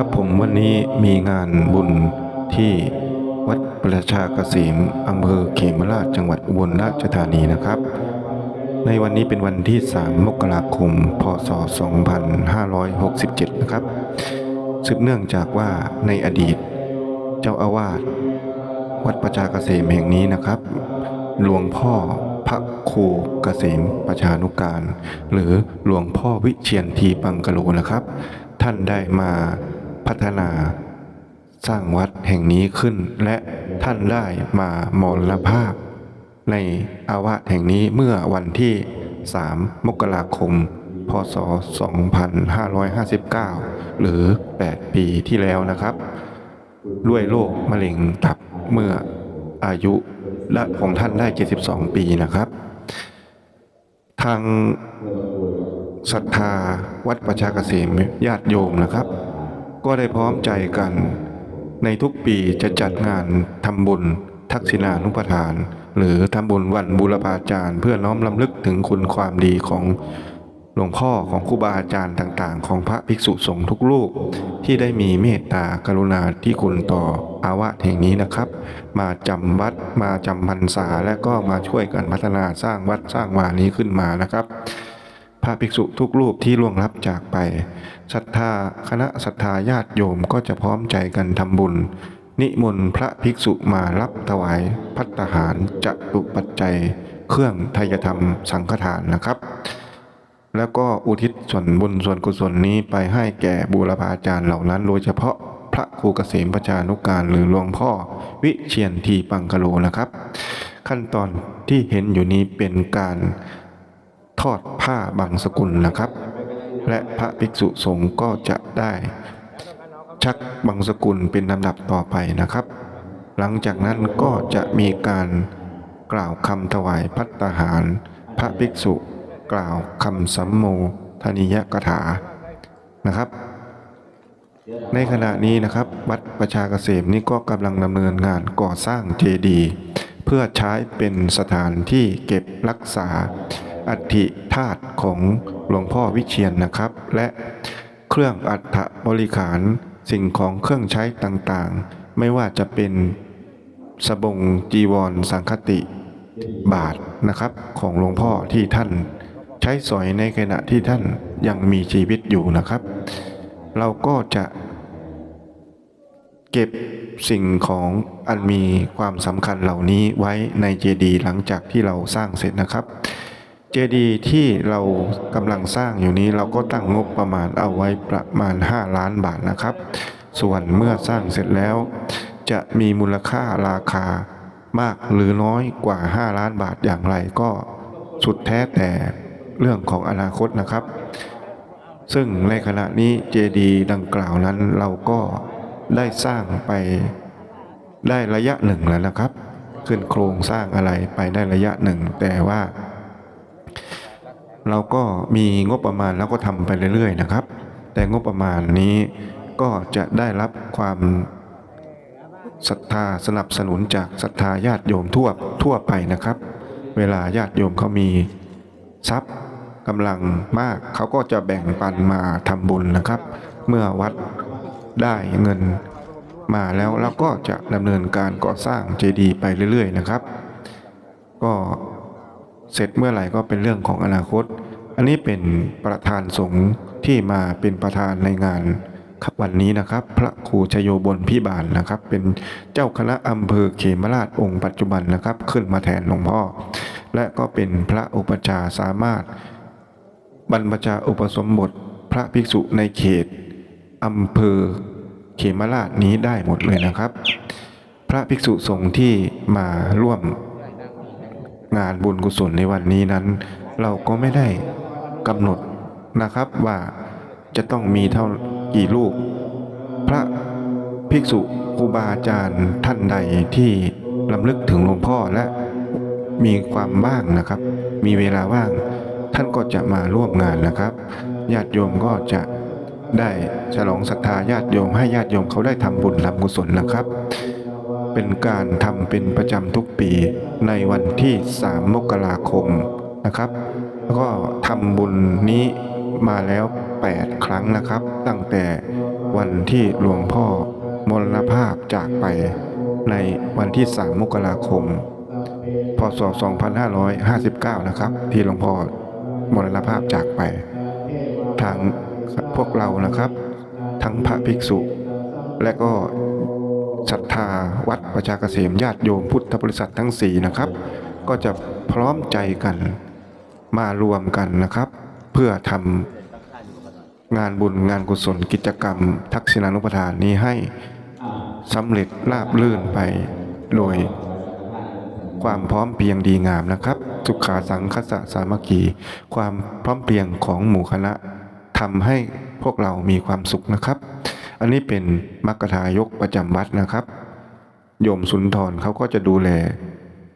ครับผมวันนี้มีงานบุญที่วัดประชาเกษมอำเภอเขมราชจังหวัดอุบลราชธานีนะครับ ในวันนี้เป็นวันที่ 3 มกราคม พศ 2567 นะครับ สืบเนื่องจากว่าในอดีต เจ้าอาวาสวัดประชาเกษมแห่งนี้นะครับ หลวงพ่อพระครูเกษมประชานุการ หรือหลวงพ่อวิเชียนทีปังกะโลนะครับ ท่านได้มา พัฒนา สร้างวัดแห่งนี้ขึ้น และท่านได้มามรณภาพ ในอาวาสแห่งนี้เมื่อวันที่ 3 มกราคม พศ 2559 หรือ 8 ปีที่แล้วนะครับ ด้วยโรคมะเร็งตับเมื่ออายุและของท่านได้ 72 ปีนะครับ ทางศรัทธาวัดประชาเกษมญาติโยมนะครับ ก็ได้พร้อมใจกัน ในทุกปีจะจัดงานทำบุญ ทักษิณานุปทาน หรือทำบุญวันบูรพาจารย์เพื่อน้อมลำลึกถึงคุณความดีของหลวงพ่อของครูบาอาจารย์ต่างๆ ของพระภิกษุสงฆ์ทุกรูปที่ได้มีเมตตากรุณาที่คุณต่ออาวาสแห่งนี้นะครับ มาจำวัดมาจำพรรษาและก็มาช่วยกันพัฒนาสร้างวัดสร้างวานี้ขึ้นมานะครับ ระภิกษุทุกรูปที่ล่วงลับจากไปศรัทธาคณะศรัทธาญาติโยมก็จะพร้อมใจกันทำบุญ นิมนต์พระภิกษุมารับถวายพัตตาหารจะตุปัจจัย เครื่องทยธรรมสังฆทานนะครับ แล้วก็อุทิศส่วนบุญส่วนกุศลนี้ไปให้แก่บูรพาจารย์เหล่านั้น โดยเฉพาะพระครูเกษมประชานุการหรือหลวงพ่อวิเชียนทีปังกะโลนะครับ ขั้นตอนที่เห็นอยู่นี้เป็นการ อดผ้าบางสกุลนะครับ และพระภิกษุสงฆ์ก็จะได้ชักบางสกุลเป็นลำดับต่อไปนะครับ หลังจากนั้นก็จะมีการกล่าวคำถวายพัตตาหาร พระภิกษุกล่าวคำสัมโมทนิยกถานะครับ ในขณะนี้นะครับวัดประชาเกษมนี้ก็กำลังดำเนินงานก่อสร้างเจดีย์เพื่อใช้เป็นสถานที่เก็บรักษา อัฐิธาตุของหลวงพ่อวิเชียนนะครับ และเครื่องอัฐบริขารสิ่งของเครื่องใช้ต่างๆ ไม่ว่าจะเป็นสบงจีวรสังคติบาทนะครับ ของหลวงพ่อที่ท่าน ใช้สอยในขณะที่ท่านยังมีชีวิตอยู่นะครับ เราก็จะ เก็บสิ่งของอันมีความสำคัญเหล่านี้ไว้ในเจดีย์หลังจากที่เราสร้างเสร็จนะครับ เจดีย์ที่เรากำลังสร้างอยู่นี้เราก็ตั้งงบประมาณเอาไว้ประมาณ 5 ล้านบาทนะครับ ส่วนเมื่อสร้างเสร็จแล้ว จะมีมูลค่าราคามากหรือน้อยกว่า 5 ล้านบาทอย่างไรก็สุดแท้แต่เรื่องของอนาคตนะครับ ซึ่งในขณะนี้เจดีย์ดังกล่าวนั้นเราก็ได้สร้างไปได้ระยะหนึ่งแล้วนะครับ ขึ้นโครงสร้างอะไรไปได้ระยะหนึ่ง แต่ว่า เราก็มีงบประมาณแล้วก็ทำไปเรื่อย ๆ นะครับ แต่งบประมาณนี้ก็จะได้รับความศรัทธาสนับสนุนจากศรัทธาญาติโยมทั่วทั่วไปนะครับ เวลาญาติโยมเขามีทรัพย์กำลังมากเขาก็จะแบ่งปันมาทำบุญนะครับ เมื่อวัดได้เงินมาแล้วเราก็จะดำเนินการก่อสร้างเจดีย์ไปเรื่อย ๆ นะครับ ก็ เสร็จเมื่อไหร่ก็เป็นเรื่องของอนาคต อันนี้เป็นประธานสงฆ์ที่มาเป็นประธานในงานครับวันนี้นะครับ พระครูชโยบลพิบาลนะครับ เป็นเจ้าคณะอำเภอเขมราชองค์ปัจจุบันนะครับ ขึ้นมาแทนหลวงพ่อ และก็เป็นพระอุปชาสามารถ บรรพชาอุปสมบทพระภิกษุในเขตอำเภอเขมราชนี้ได้หมดเลยนะครับ พระภิกษุสงฆ์ที่มาร่วม งานบุญกุศลในวันนี้นั้น เราก็ไม่ได้กำหนดนะครับว่าจะต้องมีเท่ากี่รูปพระภิกษุครูบาอาจารย์ท่านใดที่ลำลึกถึงหลวงพ่อและมีความว่างนะครับ มีเวลาว่าง ท่านก็จะมาร่วมงานนะครับญาติโยมก็จะได้ฉลองศรัทธาญาติโยมให้ญาติโยมเขาได้ทำบุญทำกุศลนะครับ เป็นการทำเป็นประจำทุกปีในวันที่ 3 มกราคมนะครับ แล้วก็ทำบุญนี้มาแล้ว 8 ครั้งนะครับ ตั้งแต่วันที่หลวงพ่อมรณภาพจากไปในวันที่ 3 มกราคม พศ 2559 นะครับ ที่หลวงพ่อมรณภาพจากไป ทางพวกเรานะครับ ทั้งพระภิกษุ และก็ ศรัทธา วัดประชาเกษมญาติโยมพุทธบริษัททั้งสี่นะครับ ก็จะพร้อมใจกันมารวมกันนะครับ เพื่อทำงานบุญงานกุศลกิจกรรม ทักษิณานุปทานนี้ให้สำเร็จราบลื่นไปโดยความพร้อมเพียงดีงามนะครับ สุขาสังคสะสามัคคี ความพร้อมเพียงของหมู่คณะทำให้พวกเรามีความสุขนะครับ อันนี้เป็นมรรคทายกประจำวัดนะครับ โยมสุนทรเขาก็จะดูแล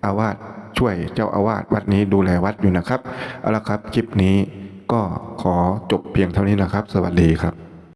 อาวาสช่วยเจ้าอาวาสวัดนี้ดูแลวัดอยู่นะครับเอาละครับคลิปนี้ก็ขอจบเพียงเท่านี้นะครับ สวัสดีครับ